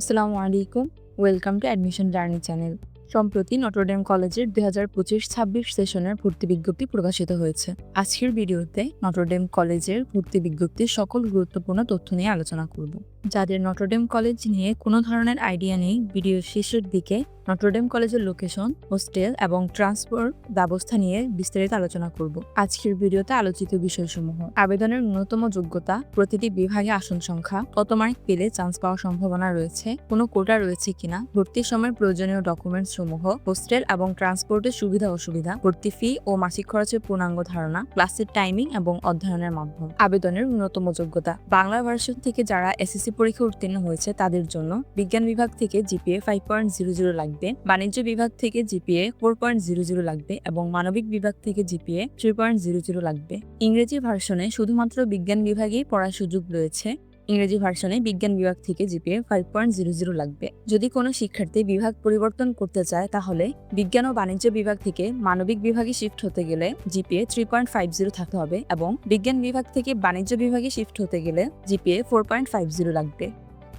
আসসালামু আলাইকুম। Welcome to admission journey channel সম্প্রতি নটরডেম কলেজের দুই হাজার পঁচিশ ছাব্বিশ সেশনের ভর্তি বিজ্ঞপ্তি প্রকাশিত হয়েছে। আজকের ভিডিওতে নটরডেম কলেজের ভর্তি বিজ্ঞপ্তির সকল গুরুত্বপূর্ণ তথ্য নিয়ে আলোচনা করব। যাদের নটরডেম কলেজ নিয়ে কোনো ধরনের আইডিয়া নেই ভিডিওর শেষের দিকে নটরডেম কলেজের লোকেশন হোস্টেল এবং ট্রান্সপোর্ট ব্যবস্থা নিয়ে বিস্তারিত আলোচনা করব। আজকের ভিডিওতে আলোচিত বিষয়সমূহ। আবেদনের ন্যূনতম যোগ্যতা, প্রতিটি বিভাগে আসন সংখ্যা, কত মার্ক পেলে চান্স পাওয়ার সম্ভাবনা রয়েছে, কোনো কোটা রয়েছে কিনা, ভর্তির সময় প্রয়োজনীয় ডকুমেন্টস সমূহ হোস্টেল এবং ট্রান্সপোর্টের সুবিধা অসুবিধা, ভর্তি ফি ও মাসিক খরচের পূর্ণাঙ্গ ধারণা ক্লাসের টাইমিং এবং অধ্যয়নের মাধ্যম। আবেদনের ন্যূনতম যোগ্যতা। বাংলা ভার্সন থেকে যারা এসএসসি পরীক্ষা উত্তীর্ণ হয়েছে তাদের জন্য। বিজ্ঞান বিভাগ থেকে GPA five point zero zero লাগবে, বাণিজ্য বিভাগ থেকে GPA four point zero zero লাগবে এবং মানবিক বিভাগ থেকে GPA three point zero zero লাগবে। ইংরেজি ভার্সনে শুধুমাত্র বিজ্ঞান বিভাগেই পড়ার সুযোগ রয়েছে। ইংরেজি ভার্সনে বিজ্ঞান বিভাগ থেকে GPA five point zero zero লাগবে। যদি কোনো শিক্ষার্থী বিভাগ পরিবর্তন করতে চায়, তাহলে বিজ্ঞান ও বাণিজ্য বিভাগ থেকে মানবিক বিভাগে শিফট হতে গেলে GPA three point five zero থাকতে হবে এবং বিজ্ঞান বিভাগ থেকে বাণিজ্য বিভাগে শিফট হতে গেলে GPA four point five zero লাগবে।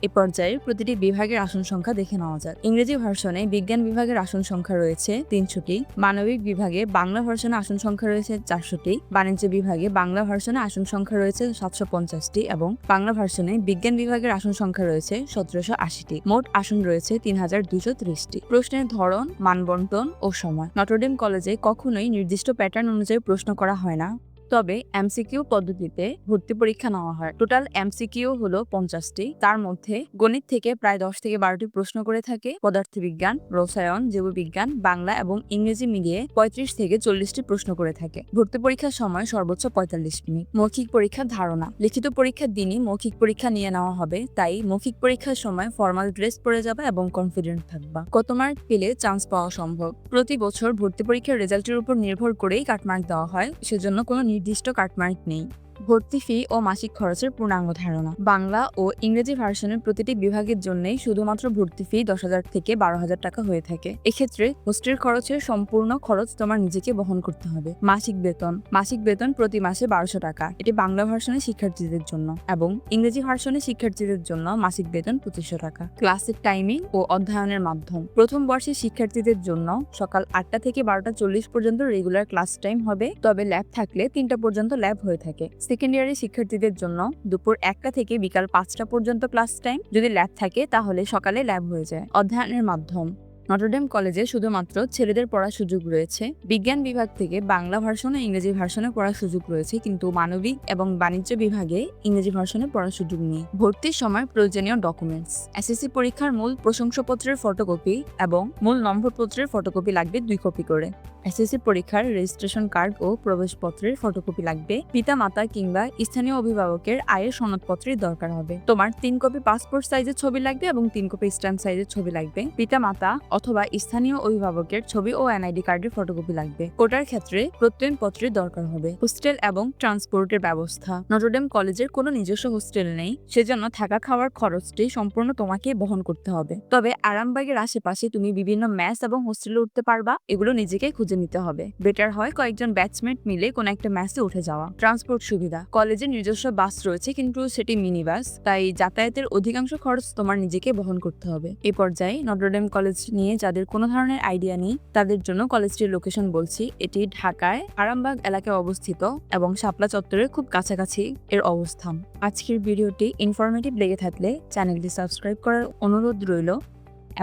এ পর্যায়ে প্রতিটি বিভাগের আসন সংখ্যা দেখে নেওয়া যাক। ইংরেজি ভার্সনে বিজ্ঞান বিভাগের আসন সংখ্যা রয়েছে তিনশোটি, মানবিক বিভাগে বাংলা ভার্সনে আসন সংখ্যা রয়েছে চারশোটি, বাণিজ্য বিভাগে বাংলা ভার্সনে আসন সংখ্যা রয়েছে সাতশো পঞ্চাশটি এবং বাংলা ভার্সনে বিজ্ঞান বিভাগের আসন সংখ্যা রয়েছে সতেরোশো আশিটি। মোট আসন রয়েছে তিন হাজার দুশো ত্রিশটি। প্রশ্নের ধরন, মানবন্টন ও সময়। নটরডেম কলেজে কখনোই নির্দিষ্ট প্যাটার্ন অনুযায়ী প্রশ্ন করা হয় না। তবে এমসিকিউ পদ্ধতিতে ভর্তি পরীক্ষা নেওয়া হয়। টোটাল এমসিকিউ হলো পঞ্চাশটি। তার মধ্যে গণিত থেকে প্রায় দশ থেকে বারোটি প্রশ্ন করে থাকে। পদার্থবিজ্ঞান, রসায়ন, জীববিজ্ঞান, বাংলা এবং ইংরেজি মিলিয়ে পঁয়ত্রিশ থেকে চল্লিশটি প্রশ্ন করে থাকে। ভর্তি পরীক্ষার সময় সর্বোচ্চ পঁয়তাল্লিশ মিনিট। মৌখিক পরীক্ষার ধারণা। লিখিত পরীক্ষার দিনই মৌখিক পরীক্ষা নিয়ে নেওয়া হবে। তাই মৌখিক পরীক্ষার সময় ফর্মাল ড্রেস পরে যাবে এবং কনফিডেন্ট থাকবা। কত মার্ক পেলে চান্স পাওয়া সম্ভব? প্রতি বছর ভর্তি পরীক্ষার রেজাল্টের উপর নির্ভর করেই কাটমার্ক দেওয়া হয়। সেজন্য কোনো নির্দিষ্ট কাটমার্ক নেই। ভর্তি ফি ও মাসিক খরচের পূর্ণাঙ্গ ধারণা। বাংলা ও ইংরেজি ভার্সনের প্রতিটি বিভাগের জন্যই শুধুমাত্র ভর্তি ফি দশ হাজার থেকে বারো হাজার টাকা হয়ে থাকে। এক্ষেত্রে হোস্টেল খরচের সম্পূর্ণ খরচ তোমার নিজেকে বহন করতে হবে। মাসিক বেতন। মাসিক বেতন প্রতি মাসে বারোশো টাকা। এটি বাংলা ভার্সনের শিক্ষার্থীদের জন্য এবং ইংরেজি ভার্সনের শিক্ষার্থীদের জন্য মাসিক বেতন পঁচিশশো টাকা। ক্লাসের টাইমিং ও অধ্যয়নের মাধ্যম। প্রথম বর্ষের শিক্ষার্থীদের জন্য সকাল আটটা থেকে বারোটা চল্লিশ পর্যন্ত রেগুলার ক্লাস টাইম হবে। তবে ল্যাব থাকলে তিনটা পর্যন্ত ল্যাব হয়ে থাকে। সেকেন্ড ইয়ারের শিক্ষার্থীদের জন্য দুপুর একটা থেকে বিকাল পাঁচটা পর্যন্ত ক্লাস টাইম যদি ল্যাব থাকে, তাহলে সকালে ল্যাব হয়ে যায়। অধ্যয়নের মাধ্যম। নটরডেম কলেজে শুধুমাত্র ছেলেদের পড়ার সুযোগ রয়েছে। বিজ্ঞান বিভাগ থেকে বাংলা ভার্সন ও ইংরেজি ভার্সনে পড়ার সুযোগ রয়েছে, কিন্তু মানবিক এবং বাণিজ্য বিভাগে ইংরেজি ভার্সনে পড়ার সুযোগ নেই। ভর্তির সময় প্রয়োজনীয় ডকুমেন্টস এসএসসি পরীক্ষার মূল প্রশংসাপত্রের ফটোকপি এবং মূল নম্বরপত্রের ফটোকপি লাগবে দুই কপি করে। এসএসসি পরীক্ষার রেজিস্ট্রেশন কার্ড ও প্রবেশপত্রের ফটোকপি লাগবে। পিতা মাতা কিংবা স্থানীয় অভিভাবকের আয়ের সনদপত্রের দরকার হবে। তোমার তিন কপি পাসপোর্ট সাইজের ছবি লাগবে এবং তিন কপি স্ট্যাম্প সাইজের ছবি লাগবে। পিতা মাতা অথবা স্থানীয় অভিভাবকের ছবি ও এনআইডি কার্ডের ফটোকপি লাগবে। কোটার ক্ষেত্রে প্রত্যয়নপত্রের দরকার হবে। হোস্টেল এবং ট্রান্সপোর্টের ব্যবস্থা। নটরডেম কলেজের কোনো নিজস্ব হোস্টেল নেই। সেজন্য থাকা খাওয়ার খরচটি সম্পূর্ণ তোমাকে বহন করতে হবে। তবে আরামবাগের আশেপাশে তুমি বিভিন্ন ম্যাচ এবং হোস্টেলে উঠতে পারবা। এগুলো নিজেকে খুঁজে নিতে হবে। বেটার হয় কয়েকজন ব্যাচমেট মিলে কোনো একটা ম্যাচে উঠে যাওয়া। ট্রান্সপোর্ট সুবিধা। কলেজের নিজস্ব বাস রয়েছে, কিন্তু সেটি মিনি বাস তাই যাতায়াতের অধিকাংশ খরচ তোমার নিজেকে বহন করতে হবে। এ পর্যায়ে নটরডেম কলেজ নিয়ে যাদের কোনো ধরনের আইডিয়া নেই, তাদের জন্য কলেজটির লোকেশন বলছি। এটি ঢাকায় আরামবাগ এলাকায় অবস্থিত এবং শাপলা চত্বরের খুব কাছাকাছি এর অবস্থান। আজকের ভিডিওটি ইনফরমেটিভ লেগে থাকলে চ্যানেলটি সাবস্ক্রাইব করার অনুরোধ রইল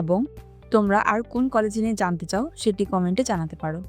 এবং তোমরা আর কোন কলেজে নিয়ে জানতে চাও সেটি কমেন্টে জানাতে পারো।